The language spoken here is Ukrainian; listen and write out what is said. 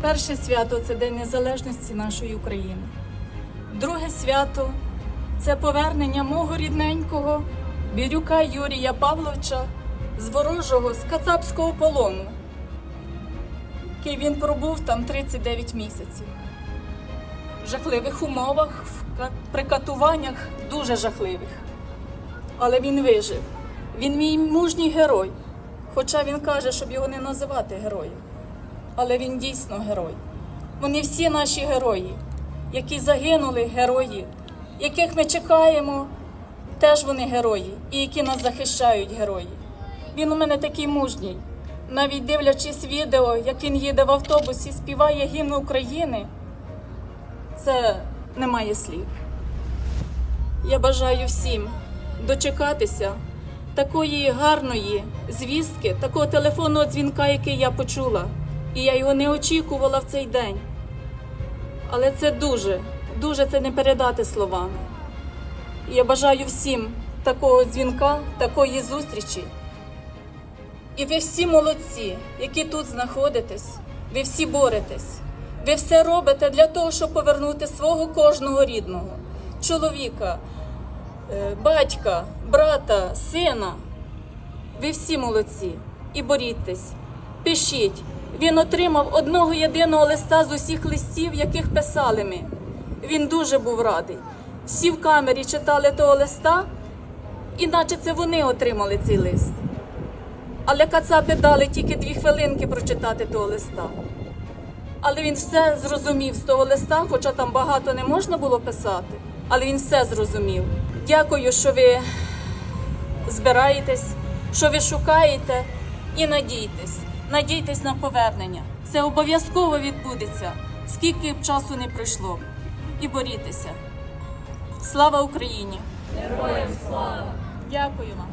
Перше свято це День Незалежності нашої України. Друге свято це повернення мого рідненького Бірюка Юрія Павловича з ворожого з кацапського полону, який він пробув там 39 місяців. В жахливих умовах, при катуваннях дуже жахливих. Але він вижив. Він мій мужній герой. Хоча він каже, щоб його не називати героєм але він дійсно герой. Вони всі наші герої, які загинули, герої, яких ми чекаємо, теж вони герої, і які нас захищають герої. Він у мене такий мужній. Навіть дивлячись відео, як він їде в автобусі, співає гімн України, це немає слів. Я бажаю всім дочекатися такої гарної звістки, такого телефонного дзвінка, який я почула. І я його не очікувала в цей день. Але це дуже, дуже це не передати словами. Я бажаю всім такого дзвінка, такої зустрічі. І ви всі молодці, які тут знаходитесь, ви всі боретесь. Ви все робите для того, щоб повернути свого кожного рідного чоловіка, е, батька, брата, сина. Ви всі молодці і борітесь, пишіть. Він отримав одного єдиного листа з усіх листів, яких писали ми. Він дуже був радий. Всі в камері читали того листа, іначе це вони отримали цей лист. Але кацапи дали тільки дві хвилинки прочитати того листа. Але він все зрозумів з того листа, хоча там багато не можна було писати, але він все зрозумів. Дякую, що ви збираєтесь, що ви шукаєте і надійтесь. Надійтесь на повернення. Це обов'язково відбудеться, скільки б часу не пройшло. І борітеся. Слава Україні! Героям слава! Дякую вам!